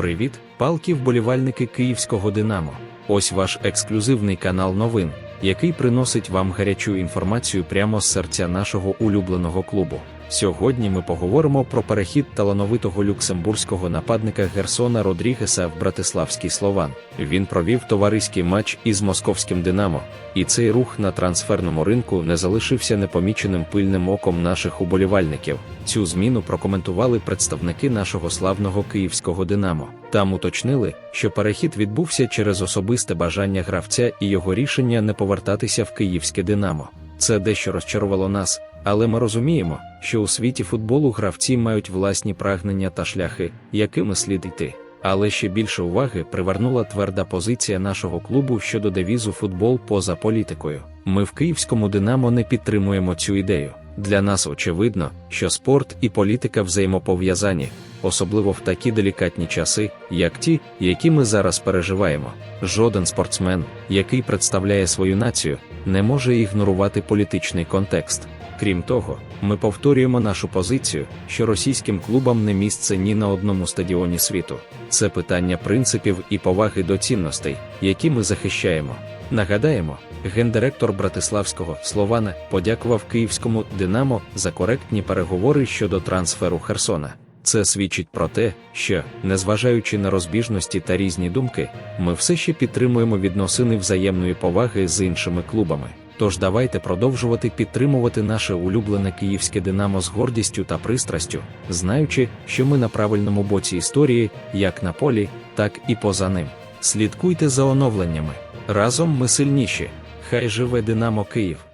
Привіт, палки вболівальники київського Динамо. Ось ваш ексклюзивний канал новин, який приносить вам гарячу інформацію прямо з серця нашого улюбленого клубу. Сьогодні ми поговоримо про перехід талановитого люксембурзького нападника Герсона Родрігеса в Братиславський Слован. Він провів товариський матч із московським Динамо, і цей рух на трансферному ринку не залишився непоміченим пильним оком наших уболівальників. Цю зміну прокоментували представники нашого славного київського Динамо. Там уточнили, що перехід відбувся через особисте бажання гравця і його рішення не повертатися в київське Динамо. Це дещо розчарувало нас, але ми розуміємо, що у світі футболу гравці мають власні прагнення та шляхи, якими слід йти. Але ще більше уваги привернула тверда позиція нашого клубу щодо девізу футбол поза політикою. Ми в київському Динамо не підтримуємо цю ідею. Для нас очевидно, що спорт і політика взаємопов'язані, особливо в такі делікатні часи, як ті, які ми зараз переживаємо. Жоден спортсмен, який представляє свою націю, не може ігнорувати політичний контекст. Крім того, ми повторюємо нашу позицію, що російським клубам не місце ні на одному стадіоні світу. Це питання принципів і поваги до цінностей, які ми захищаємо. Нагадаємо, гендиректор Братиславського Слована подякував київському Динамо за коректні переговори щодо трансферу Херсона. Це свідчить про те, що, незважаючи на розбіжності та різні думки, ми все ще підтримуємо відносини взаємної поваги з іншими клубами. Тож давайте продовжувати підтримувати наше улюблене київське Динамо з гордістю та пристрастю, знаючи, що ми на правильному боці історії, як на полі, так і поза ним. Слідкуйте за оновленнями. Разом ми сильніші. Хай живе Динамо Київ!